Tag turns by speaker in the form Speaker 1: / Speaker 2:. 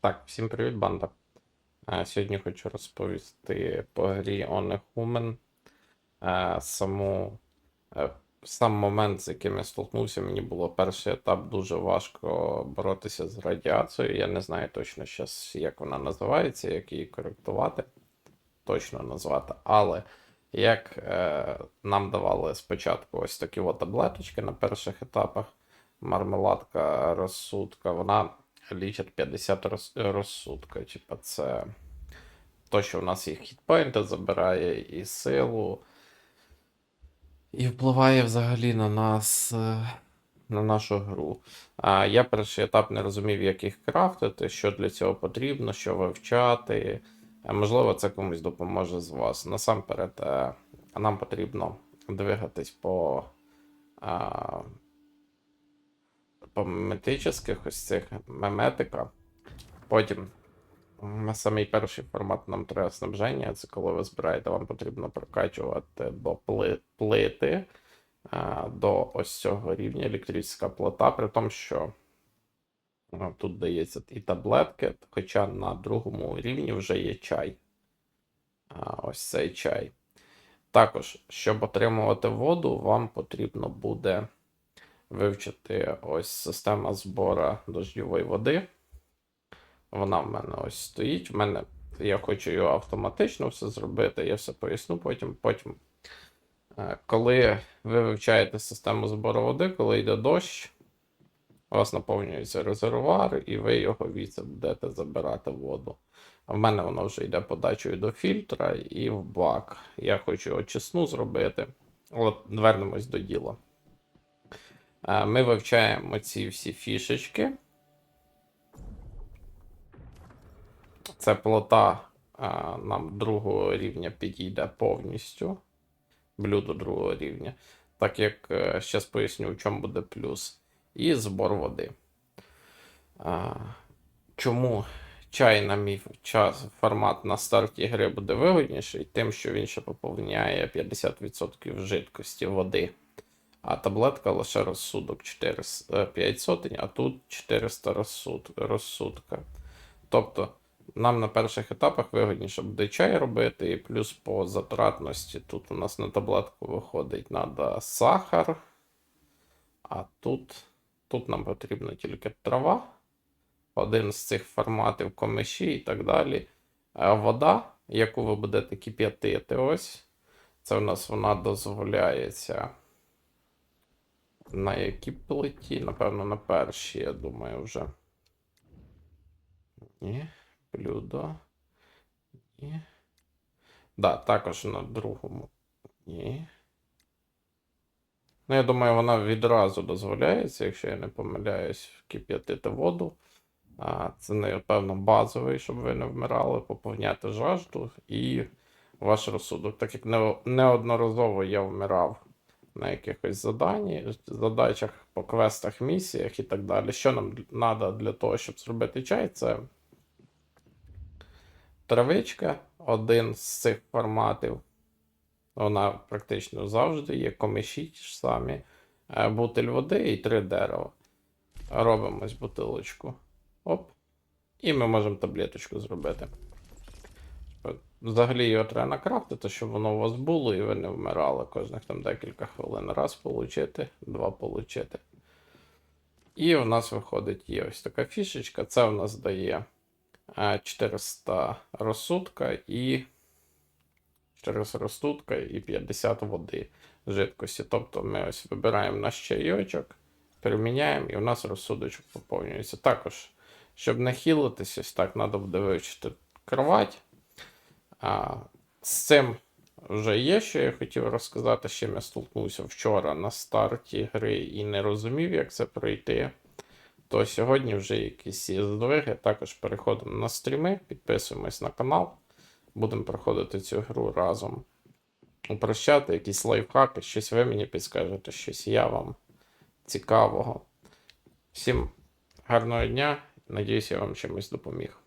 Speaker 1: Так, всім привіт, банда. Сьогодні хочу розповісти по грі On a Human. Саму, е, сам момент, з яким я столкнувся, мені було перший етап дуже важко боротися з радіацією. Я не знаю точно щас, як вона називається, як її коректувати. Точно назвати. Але як е, нам давали спочатку ось такі от таблеточки на перших етапах, мармеладка розсудка, вона лічить 50 роз, розсудка. Типа це то, що в нас і хітпойнти забирає, і силу. І впливає взагалі на нас, е, на нашу гру. А я перший етап не розумів, як їх крафтити, що для цього потрібно, що вивчати. Можливо, це комусь допоможе з вас. Насамперед, е, нам потрібно двигатись по, по метичних ось цих меметика. Потім на самий перший формат нам треба снабження. Це коли ви збираєте, вам потрібно прокачувати до пли- плити а, до ось цього рівня електрична плита, при тому, що ну, тут дається і таблетки, хоча на другому рівні вже є чай. А, ось цей чай. Також, щоб отримувати воду, вам потрібно буде вивчити ось система збору дождьової води. Вона в мене ось стоїть. В мене я хочу його автоматично все зробити. Я все поясню потім. Потім, е, коли ви вивчаєте систему збору води, коли йде дощ, у вас наповнюється резервуар, і ви його віце будете забирати воду. А в мене воно вже йде подачею до фільтра і в бак. Я хочу очисну зробити. От вернемось до діла. Е, Ми вивчаємо ці всі фішечки. Це плота нам другого рівня підійде повністю. Блюдо другого рівня. Так як зараз поясню, в чому буде плюс. І збор води. Чому чай, на мій час, формат на старті гри буде вигідніший? Тим, що він ще поповняє 50% жидкості води. А таблетка лише розсудок 400, 5 сотень, а тут 400 розсуд, розсудка. Тобто, нам на перших етапах вигідніше буде чай робити, і плюс по затратності тут у нас на таблетку виходить треба сахар. А тут, тут нам потрібна тільки трава, один з цих форматів комиші і так далі. Вода, яку ви будете кип'ятити, ось. Це у нас вона дозволяється. На якій плиті? Напевно, на першій, я думаю, вже. Ні. Блюдо. Ні. Да, також на другому. Ні. Ну, я думаю, вона відразу дозволяється, якщо я не помиляюсь, кип'ятити воду. А, це, напевно, базовий, щоб ви не вмирали, поповняти жажду і ваш розсудок. Так як не- неодноразово я вмирав на якихось заданні, задачах по квестах, місіях і так далі. Що нам треба для того, щоб зробити чай, це травичка, один з цих форматів. Вона практично завжди є. Комиші ті ж самі, е, бутиль води і три дерева. Робимо ось бутилочку. Оп. І ми можемо таблеточку зробити. Взагалі його треба накрафтити, щоб воно у вас було і ви не вмирали кожних там декілька хвилин. Раз получити, два получити. І у нас виходить є ось така фішечка. Це у нас дає е, 400 розсудка і 400 розсудка і 50 води жидкості. Тобто ми ось вибираємо наш чайочок, переміняємо, і у нас розсудочок поповнюється. Також, щоб не хілитись, ось так треба буде вивчити кровать. А, з цим вже є, що я хотів розказати. Чим я столкнувся вчора на старті гри і не розумів, як це пройти. То сьогодні вже якісь є здвиги. Також переходимо на стріми, підписуємось на канал. Будемо проходити цю гру разом. Упрощати якісь лайфхаки, щось ви мені підскажете, щось я вам цікавого. Всім гарного дня. Надіюсь, я вам чимось допоміг.